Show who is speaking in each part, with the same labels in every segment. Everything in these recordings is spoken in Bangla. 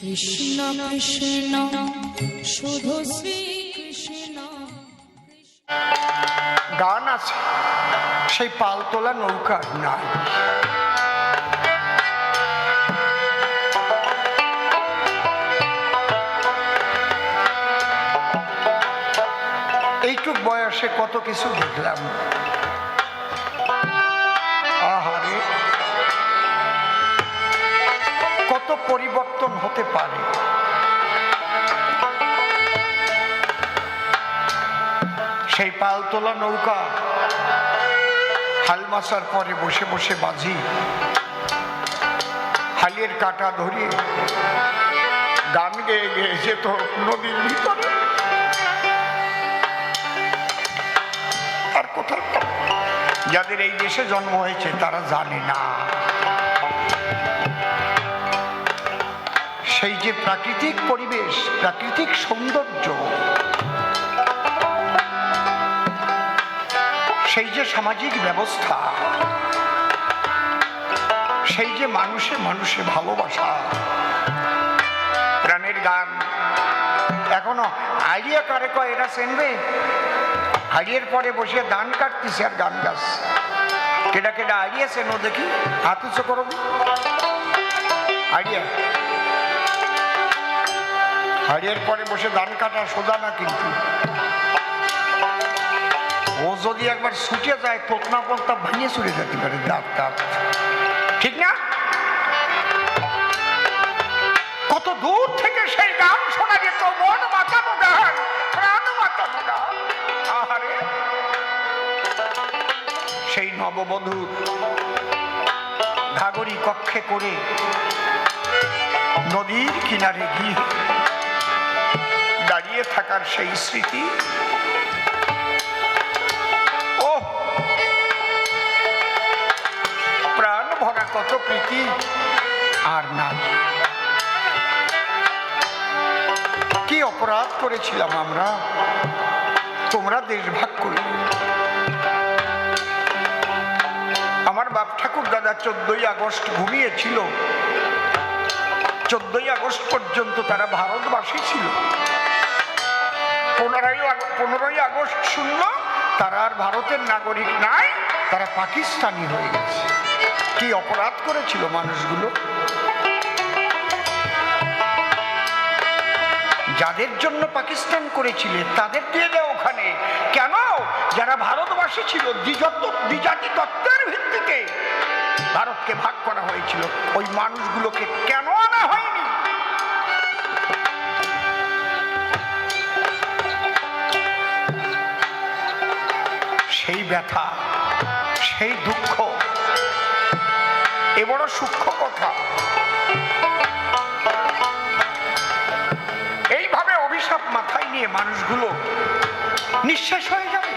Speaker 1: কৃষ্ণ কৃষ্ণ, শুধু শ্রী কৃষ্ণ
Speaker 2: গান আছে, সেই পালতোলা নৌকা নাই। এইটুক বয়সে কত কিছু দেখলাম। কত পরিবর্তন হতে পারে। সেই পালতোলা নৌকা হাল মাসার পরে বসে বসে বাজি। হালের কাটা ধরিয়ে গান গেয়ে গেয়ে যেত নদীর ভিতরে। আর কোথাও যাদের এই দেশে জন্ম হয়েছে তারা জানে না। সেই যে প্রাকৃতিক পরিবেশ, প্রাকৃতিক সৌন্দর্য, সেই যে সামাজিক ব্যবস্থা, সেই যে মানুষে মানুষে ভালোবাসা, প্রাণের গান এখনও আইডিয়া কারে কয় এরা চেনবে? হারিয়ের পরে বসে ধান কাটতিছে আর গান গাছ কেডা কেডা আইডিয়া চেনো দেখি? হাত উঁচু করো। আইডিয়া? হারিয়ের পরে বসে ধান কাটা সোজা না কিন্তু। ও যদি একবার ছুটে যায় পোতনা ভাঙিয়ে চলে যেতে পারে। দাঁত দাঁত। ঠিক না? কত দূর থেকে সেই গান শোনা যেত মন মাতানো গান, প্রাণ মাতানো গান। সেই নববধূ ঘাগরি কক্ষে করে নদীর কিনারে গিয়ে দাঁড়িয়ে থাকার সেই স্মৃতি। ও প্রাণ ভরা কত প্রীতি, আর নাই। কি অপরাধ করেছিলাম আমরা? তোমরা আমার বাপ ঠাকুর দাদা চোদ্দই আগস্ট ঘুমিয়েছিল। চোদ্দই আগস্ট পর্যন্ত তারা ভারতবাসী ছিল। পনেরোই পনেরোই আগস্ট শূন্য, তারা আর ভারতের নাগরিক নাই, তারা পাকিস্তানি হয়ে গেছে। কি অপরাধ করেছিল মানুষগুলো? যাদের জন্য পাকিস্তান করেছিলে, তাদের দিয়ে দেয় ওখানে। কেন? যারা ভারতবাসী ছিল, দ্বিজাত তত্ত্বের ভিত্তিতে ভারতকে ভাগ করা হয়েছিল। ওই মানুষগুলোকে কেন সেই ব্যথা, সেই দুঃখ, এ বড় সূক্ষ্ম কথা। এইভাবে অভিশাপ মাথায় নিয়ে মানুষগুলো নিঃশেষ হয়ে যাবে।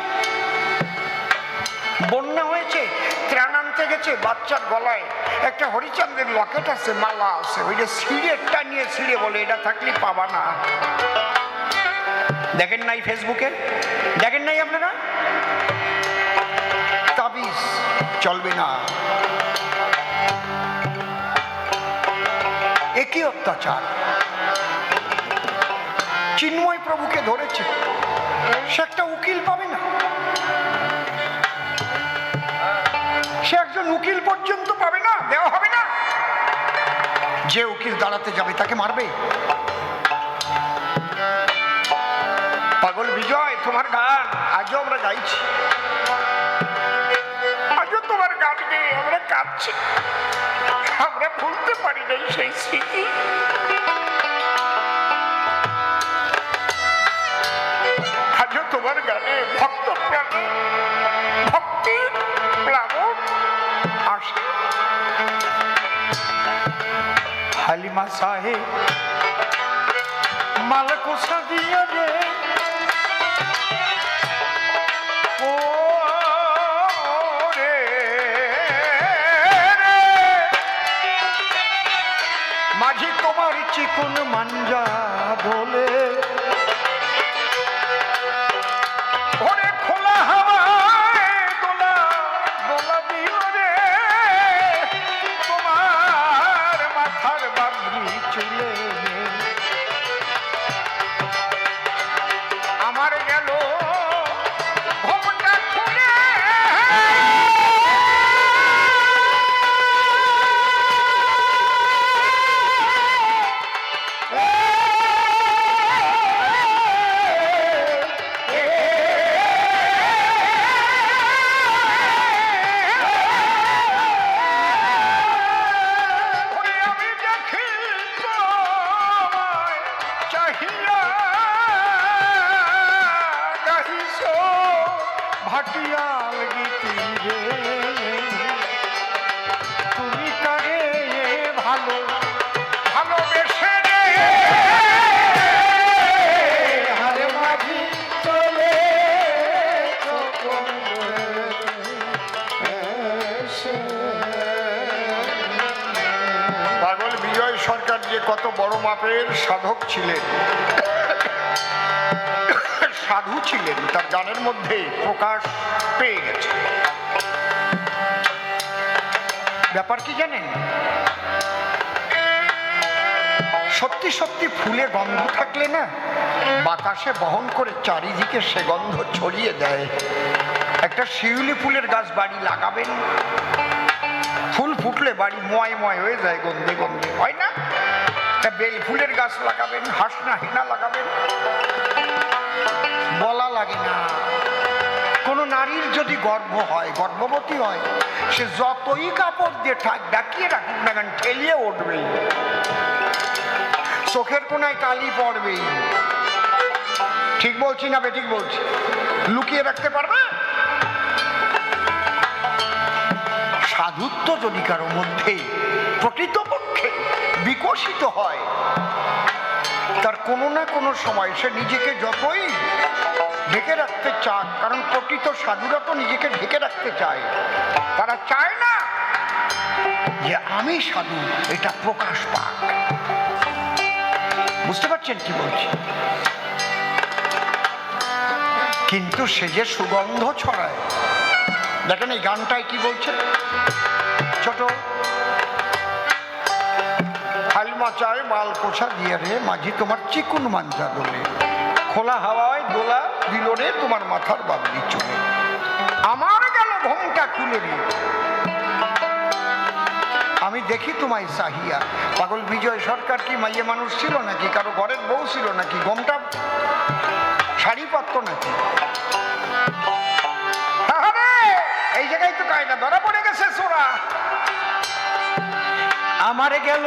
Speaker 2: বন্যা হয়েছে, ত্রাণ আনতে গেছে, বাচ্চার গলায় একটা হরিচন্দ্রের লকেট আছে, মালা আছে ওইটা ছিঁড়ে টানিয়ে সিঁড়ে বলে, এটা থাকলে পাবা না। দেখেন নাই ফেসবুকে দেখেন নাই আপনারা? চলবে না। একই অত্যাচার। চিন্ময় প্রভুকে ধরেছে। সে একটা উকিল পাবে না। সে একজন উকিল পর্যন্ত পাবে না, দেওয়া হবে না। যে উকিল দাঁড়াতে যাবে, তাকে মারবে। পাগল বিজয়, তোমার গান, আজও আমরা গাইছি। কাঁদছি আমরা ভুলতে পারি নাই সেই স্মৃতি। আজও তোমার গানে ভক্ত প্রাণ, ভক্তি প্লাবন আসে। হালিমা সাহেব মালকোসা দিয়ে চিকুন মাঞ্জা বলে পাগল বিজয় সরকার যে কত বড় মাপের সাধক ছিলেন। সাধু ছিলেন, তার গানের মধ্যে প্রকাশ পেয়ে গেছে। ব্যাপার কি জানেন? সত্যি সত্যি ফুলে গন্ধ থাকলে না বাতাসে বহন করে চারিদিকে সে গন্ধ ছড়িয়ে দেয়। একটা শিউলি ফুলের গাছ বাড়ি লাগাবেন। ফুল ফুটলে বাড়ি ময় ময় হয়ে যায়, গন্ধে গন্ধে, হয় না? একটা বেল ফুলের গাছ লাগাবেন, হাসনা হিনা লাগাবেন। বলা লাগে না। কোনো নারীর যদি গর্ভ হয়, গর্ভবতী হয়, সে যতই কাপড় দিয়ে ঠাক ডাকিয়ে রাখুক না কেন, ঠেলিয়ে উঠবেই চোখের কোনায় কালি পড়বেই ঠিক বলছি না বেঠিক বলছি। লুকিয়ে রাখতে পারবে? সাধুত্ব যদি কারও মধ্যে প্রকৃতপক্ষে বিকশিত হয়। তার কোনো না কোনো সময় সে নিজেকে যতই ঢেকে রাখতে চান কারণ প্রকৃত সাধুরা তো নিজেকে ঢেকে রাখতে চায়। তারা চায় না যে আমি সাধু, এটা প্রকাশ পাক। বুঝতে পারছেন কি বলছি? কিন্তু সে যে সুগন্ধ ছড়ায়, দেখেন এই গানটায় কি বলছে? দিয়ে রে মাঝি, তোমার চিকুন মাঞ্জা দোলে। খোলা হাওয়ায় দোলা দিল রে তোমার মাথার চলে। আমার গেল খুলে রে। আমি দেখি তোমায় সাহিয়া। পাগল বিজয় সরকার কি মাইয়ে মানুষ ছিল নাকি? কারও ঘরের বউ ছিল নাকি? ঘোমটা শাড়ি পাত্র নাকি? এই জায়গায় তো কায়দা ধরা পড়ে গেছে সোরা। আমারে গেল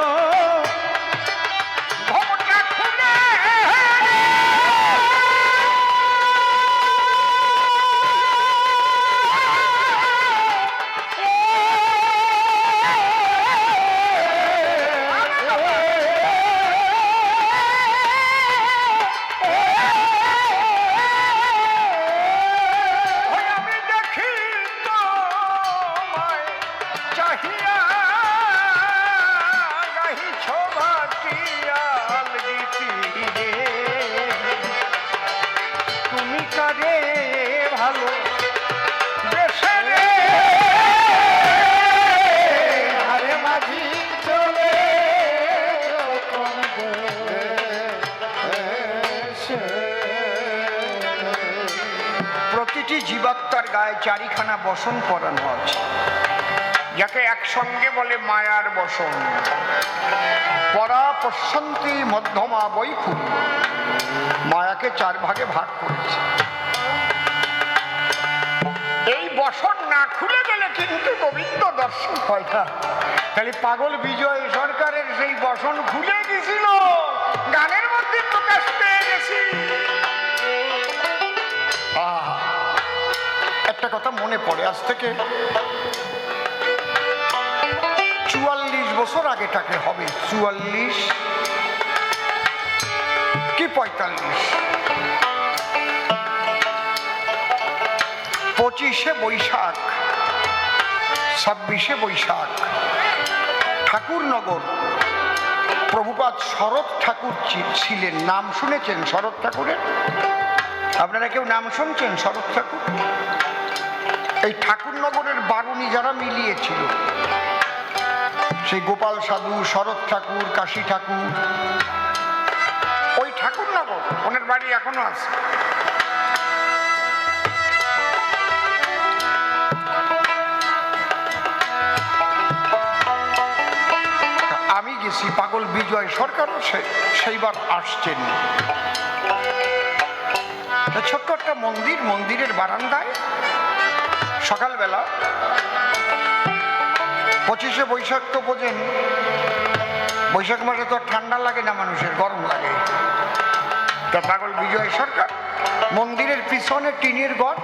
Speaker 2: চারিখানা বসন পরানো আছে। যাকে একসঙ্গে বলে মায়ার বসন। পরা পশ্যন্তি মধ্যমা বৈকুল মায়াকে চার ভাগে ভাগ করেছে। এই বসন না খুলে গেলে কিন্তু গোবিন্দ দর্শন হয় না। তাহলে পাগল বিজয় সরকারের সেই বসন খুলে গেছিল গানের কথা মনে পড়ে আজ থেকে চুয়াল্লিশ বছর আগেটাকে হবে। চুয়াল্লিশ কি পঁয়তাল্লিশ? পঁচিশে বৈশাখ, ছাব্বিশে বৈশাখ, ঠাকুরনগর। প্রভুপাত শরৎ ঠাকুর ছিলেন। নাম শুনেছেন শরৎ ঠাকুরের? আপনারা কেউ নাম শুনছেন শরৎ ঠাকুর? এই ঠাকুরনগরের বারুণী যারা মিলিয়েছিল, সেই গোপাল সাধু, শরৎ ঠাকুর, কাশী ঠাকুর, ওই ঠাকুরনগর, ওনার বাড়ি এখনও আছে। আমি গেছি পাগল বিজয় সরকারও সেইবার আসছেন। ছোট্ট একটা মন্দির, মন্দিরের বারান্দায় সকালবেলা পঁচিশে বৈশাখ তো বোঝেন। বৈশাখ মাসে তো ঠান্ডা লাগে না মানুষের, গরম লাগে। তা পাগল বিজয় সরকার, মন্দিরের পিছনে টিনের ঘর,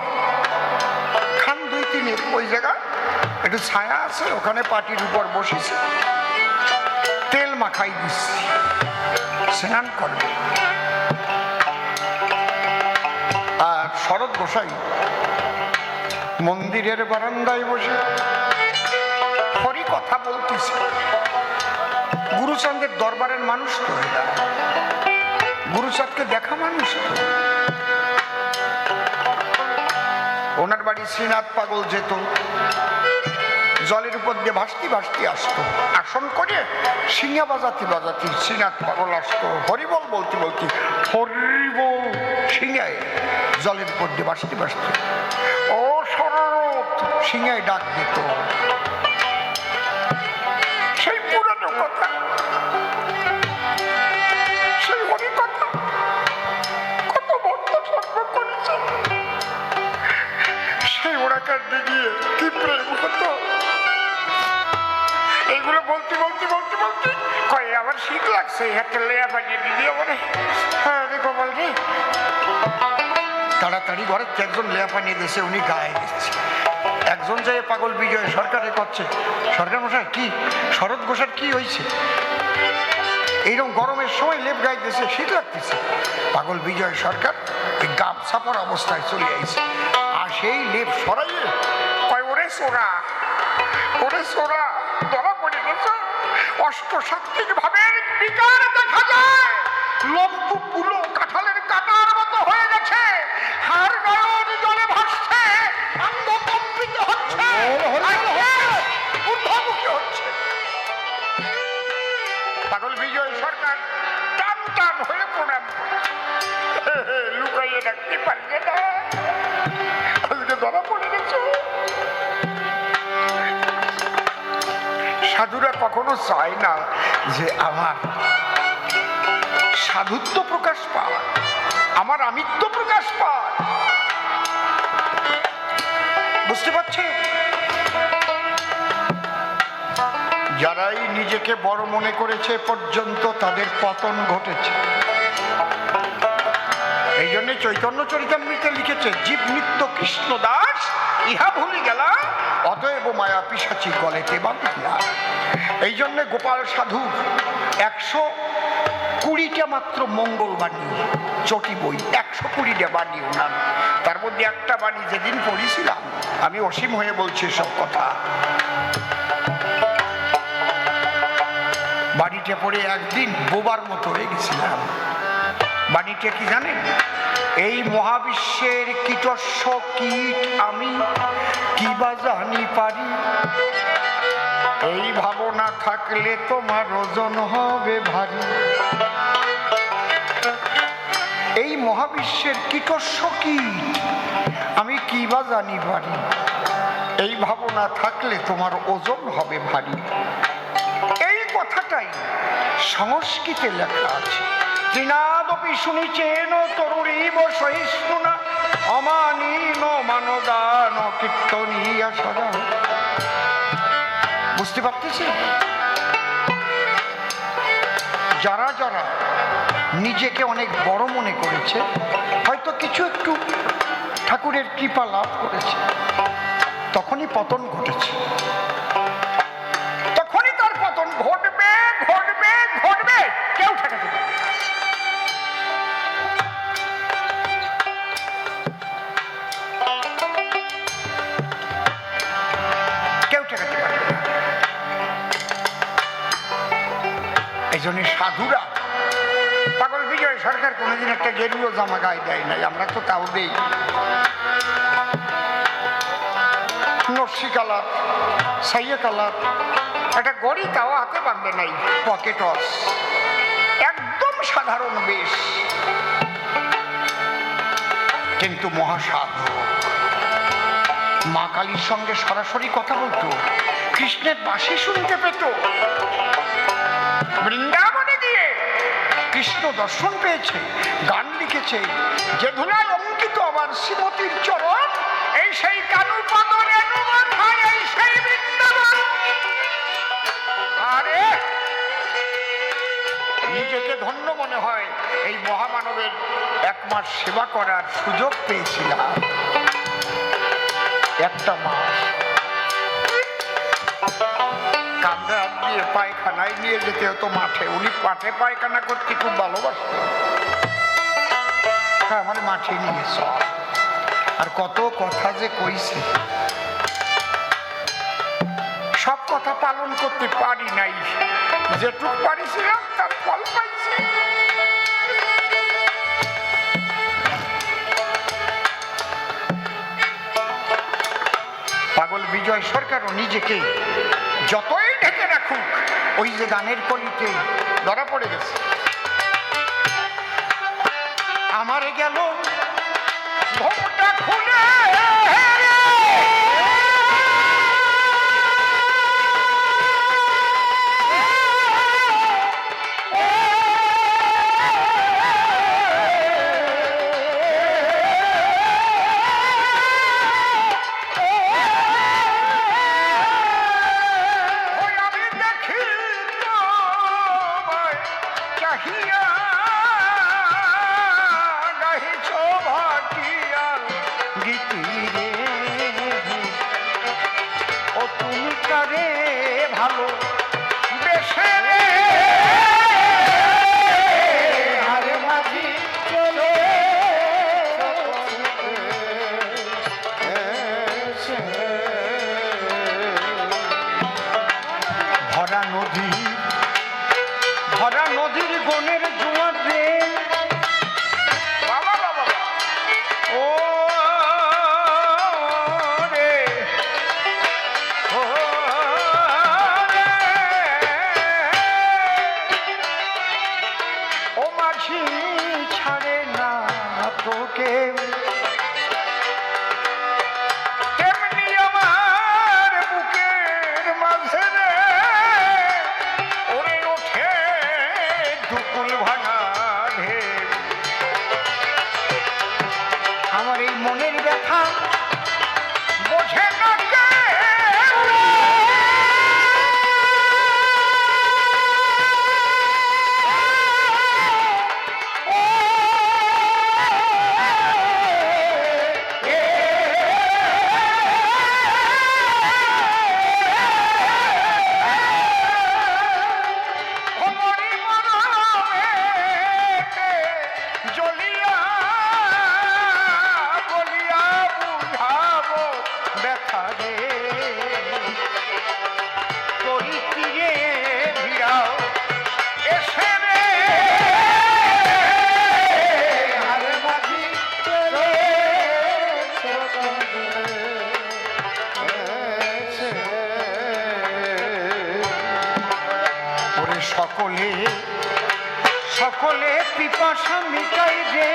Speaker 2: খান দুই তিনের ওই জায়গা। একটু ছায়া আছে, ওখানে পাটির উপর বসেছে। তেল মাখাই দিচ্ছি। স্নান করবে। আর শরৎ গোসাই মন্দিরের বারান্দায় বসে হরি কথা বলতেছে। গুরুচাঁদের দরবারের মানুষ তো এরা। গুরুচাঁদকে দেখা মানুষ তো। ওনার বাড়ি শ্রীনাথ পাগল যেত। জলের উপর দিয়ে ভাসতি ভাসতি আসতো। আসন করে সিঙ্গা বাজাতি বাজাতি শ্রীনাথ পাগল আসতো। হরিবল বলতে বলতে হরিবল সিঙ্গায় জলের উপর দিয়ে ভাসতি ভাসতি। ও সিঙ্গায় ডাক দিত। সেই পুরানো কথা। সেই বলতে বলতে বলতে বলতে কয় শীত লাগছে লেয়া হ্যাঁ তাড়াতাড়ি ঘরে একজন লেয়া বানিয়ে দিয়েছে, উনি গায়ে দিচ্ছে। একজন যে পাগল বিজয় সরকারে করছে। সরকার মশাই কি? শরৎ ঘোষের কি হয়েছে এইরকম গরমের সময় লেপ দিয়েছে শীত লাগতেছে। পাগল বিজয় সরকার ওই গাপ সাপর অবস্থায় চলে আইছে। আর সেই লেপ সরাইয়ে ওরে সোরা ওরে সোরা ধরা পড়ে গেছ? অষ্ট সাত্বিক ভাবের বিকার দেখা যায়। লম্বু পুলো কাঁঠালের রাখতে পারবে না। ধরা পড়ে গেছে। সাধুরা কখনো চায় না যে আমার সাধুত্ব প্রকাশ পায়, আমার আমিত্ব প্রকাশ পায়। বুঝতে পারছে যারাই নিজেকে বড় মনে করেছে পর্যন্ত তাদের পতন ঘটেছে। এই জন্য চৈতন্য চরিতামৃতে লিখেছে, জীব নিত্য কৃষ্ণ দাস, ইহা ভুলে গেলা অতএব মায়া পিসাচি গলেতে বাঁধিয়া। এই জন্য গোপাল সাধু একশো কুড়িটা মাত্র মঙ্গল বাণী, চটি বই, একশো কুড়িটা বাণী ওনার। তার মধ্যে একটা বাণী যেদিন পড়েছিলাম, আমি অসীম হয়ে বলছি সব কথা। বাড়িতে পড়ে একদিন বোবার মতো হয়ে গেছিলাম। বাণীটা কি জানেন? এই মহাবিশ্বের কীটস্ব কীট আমি কি বা জানি পারি। এই ভাবনা থাকলে তোমার ওজন হবে ভারী। এই মহাবিশ্বের কীটস্ব কীট আমি কি বা জানি পারি। এই ভাবনা থাকলে তোমার ওজন হবে ভারী। এই কথাটাই সংস্কৃতে লেখা আছে। তৃণাদপি শুনিছেন তরুরীব সহিষ্ণু না অমানীন মানদান কীর্তনীয়া সদা। বুঝতে পারতেছি? যারা যারা নিজেকে অনেক বড় মনে করেছে, হয়তো কিছু একটু ঠাকুরের কৃপা লাভ করেছে, তখনই পতন ঘটেছে। এই জন্য সাধুরা। পাগল বিজয় সরকার কোনোদিন একটা গেরুও জামা গায়ে দেয় নাই, আমরা তো তাও দেই। নস্যি কালার, সাইয়ে কালার, একটা গড়ি তাও হাতে বাঁধে নাই, পকেট ওয়াশ একদম সাধারণ বেশ। কিন্তু মহাসাধু মা কালীর সঙ্গে সরাসরি কথা বলতো, কৃষ্ণের বাসি শুনতে পেত। বৃন্দাবনে গিয়ে কৃষ্ণ দর্শন পেয়েছে, গান লিখেছে, যে ধুলায় অঙ্কিত আমার শ্রীমতীর চরণ, এই সেই কানু পদ রেণু মাথায় এই সেই বৃন্দাবন। আরে! নিজেকে ধন্য মনে হয়, এই মহামানবের এক মাস সেবা করার সুযোগ পেয়েছিলাম। একটা মাস। কাঁধে দিয়ে পায়খানায় নিয়ে যেতে হতো মাঠে। উনি মাঠে পায়খানা করতে খুব ভালোবাসতেন। হ্যাঁ মানে মাঠে নিয়ে চল আর কত কথা যে কইছে। সব কথা পালন করতে পারি নাই। যেটুক পারিছিলাম, তার ফল পাইছি। পাগল বিজয় সরকারও নিজেকে যতই ঢেকে রাখুক ওই যে গানের কলিতে ধরা পড়ে গেছে। আমারে গেল ঘোমটা ভালো পিপাসা মিটাই রে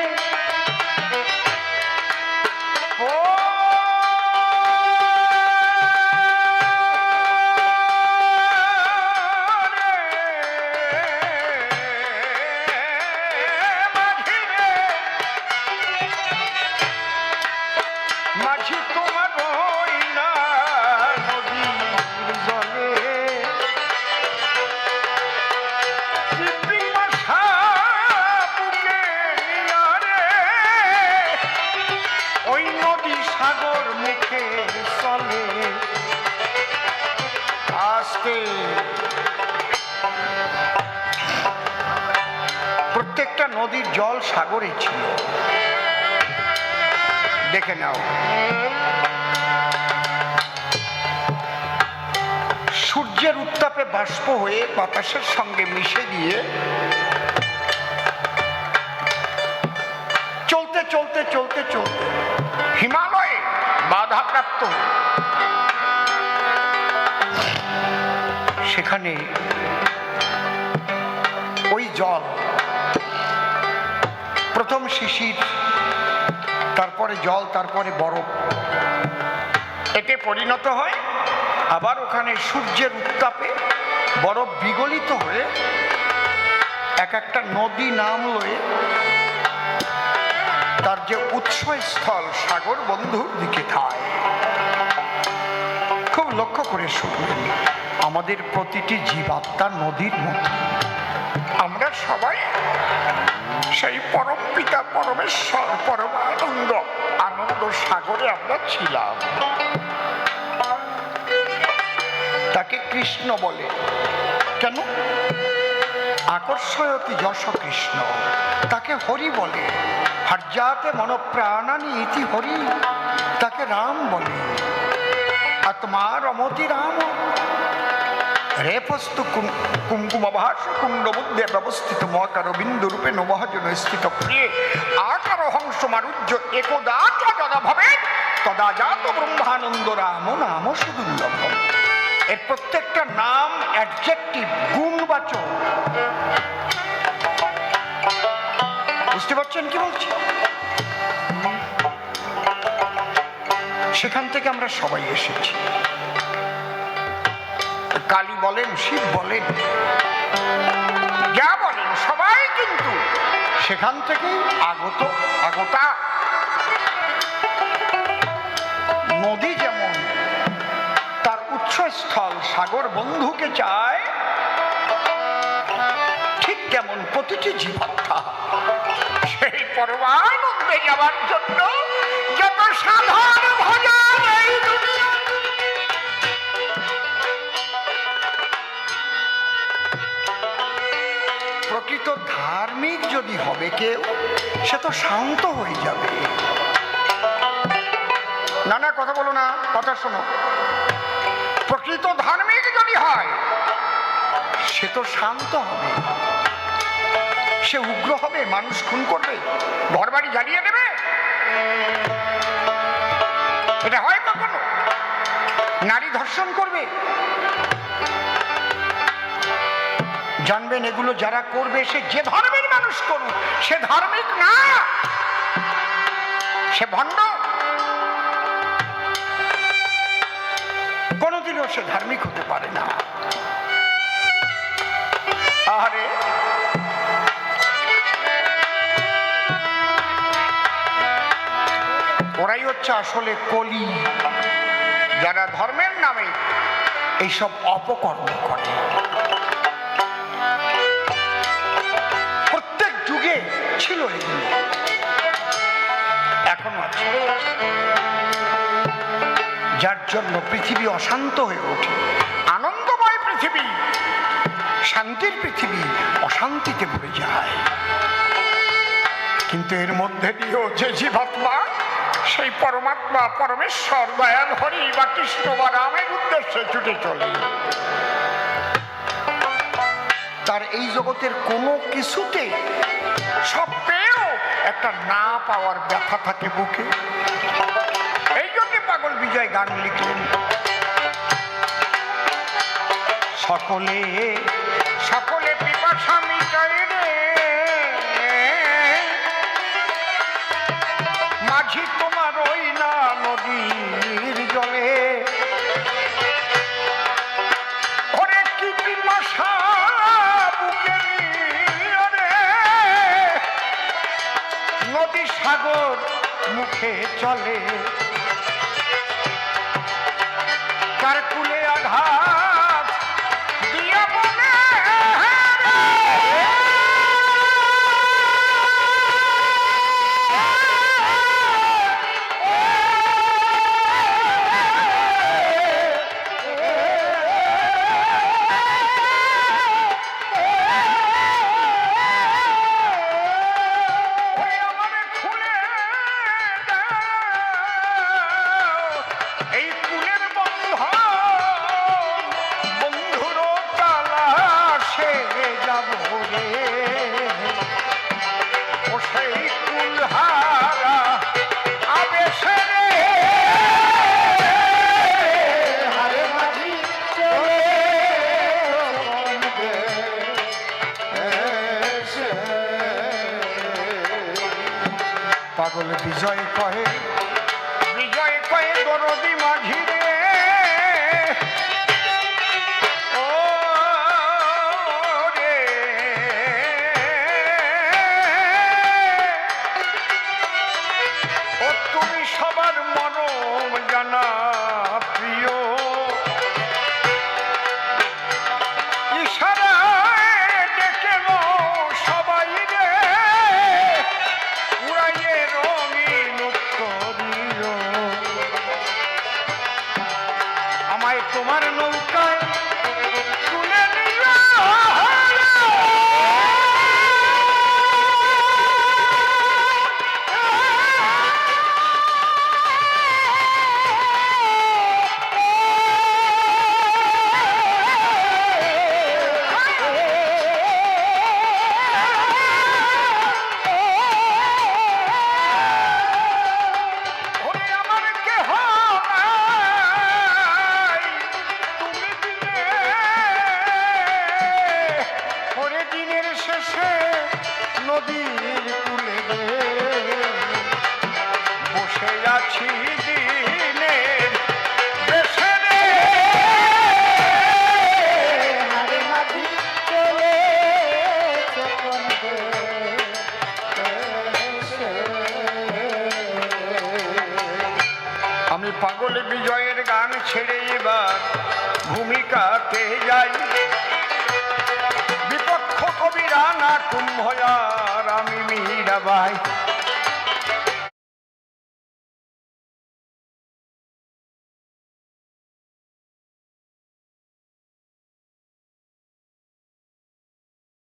Speaker 2: নদীর জল সাগরে ছিল। দেখে নাও। সূর্যের উত্তাপে বাষ্প হয়ে বাতাসের সঙ্গে মিশে গিয়ে চলতে চলতে চলতে চলতে হিমালয়ে বাধাপ্রাপ্ত সেখানে ওই জল প্রথম শিশির, তারপরে জল, তারপরে বরফ। এতে পরিণত হয়, আবার ওখানে সূর্যের উত্তাপে বরফ বিগলিত হয়ে এক একটা নদী নাম লয়ে তার যে উৎসস্থল সাগর বন্ধুর দিকে থায় খুব লক্ষ্য করে শুনবেন, আমাদের প্রতিটি জীবাত্মা নদীর মতো আমরা সবাই সেই পরম পিতা পরমেশ্বর পরমানন্দ আনন্দ সাগরে আমরা ছিলাম। তাকে কৃষ্ণ বলে। কেন? আকর্ষয়তি যশ কৃষ্ণ। তাকে হরি বলে। হর্যাতে মনপ্রাণানি ইতি হরি। তাকে রাম বলে। আত্মা রমতি রাম। রেফস্তু কুঙ্কুমভাস কুণ্ড বুদ্ধে ব্যবস্থিত মহাকার বিন্দু রূপে নবহজন স্থিত প্রিয়ে আকার হংস মারুজ্য একদা যদা তদা জাত ব্রহ্মানন্দ রাম নাম সুদুর্লভ এর প্রত্যেকটা নাম অ্যাডজেক্টিভ গুণবাচক। বুঝতে পারছেন কি বলছি? সেখান থেকে আমরা সবাই এসেছি। কালী বলেন, শিব বলেন, যা বলেন, সবাই কিন্তু সেখান থেকেই আগত, আগতা। নদী যেমন তার উৎসস্থল, সাগর বন্ধুকে চায়, ঠিক কেমন প্রতিটি জীবাত্মা। সেই পরমানন্দে যাওয়ার জন্য যত সাধারণ ভজন এই দুনিয়ায় ধার্মিক যদি হবে কেউ, সে তো শান্ত হয়ে যাবে। না না, কথা বলো না, কথা শোনো। প্রকৃত ধার্মিক যদি হয়, সে তো শান্ত হবে। সে উগ্র হবে, মানুষ খুন করবে ঘর বাড়ি জ্বালিয়ে দেবে। এটা হয় কখনো? নারী ধর্ষণ করবে জানবেন এগুলো যারা করবে, সে যে ধর্মের মানুষ করুক, সে ধার্মিক না। সে ভণ্ড। কোনোদিনও সে ধার্মিক হতে পারে না। আরে ওরাই হচ্ছে আসলে কলি। যারা ধর্মের নামে এইসব অপকর্ম করে। ছিল এগুলো এখনও আছে। যার জন্য পৃথিবী অশান্ত হয়ে ওঠে। আনন্দময় পৃথিবী, শান্তির পৃথিবী অশান্তিতে ভরে যায়। কিন্তু এর মধ্যে দিয়েও যে জীবাত্মা, সেই পরমাত্মা, পরমেশ্বর দয়াল হরি বা কৃষ্ণ বা রামের উদ্দেশ্যে ছুটে চলে। তার এই জগতের কোনো কিছুতে সব পেয়েও একটা না পাওয়ার ব্যথা থাকে বুকে। এই জন্য পাগল বিজয় গান লিখলেন। সকলে সকলে পিপাসা সাগর মুখে চলে। সবার মরম জানা ভূমিকাতে যাই? বিপক্ষ কবি না কুম্ভয়ার আমি মীরাবাই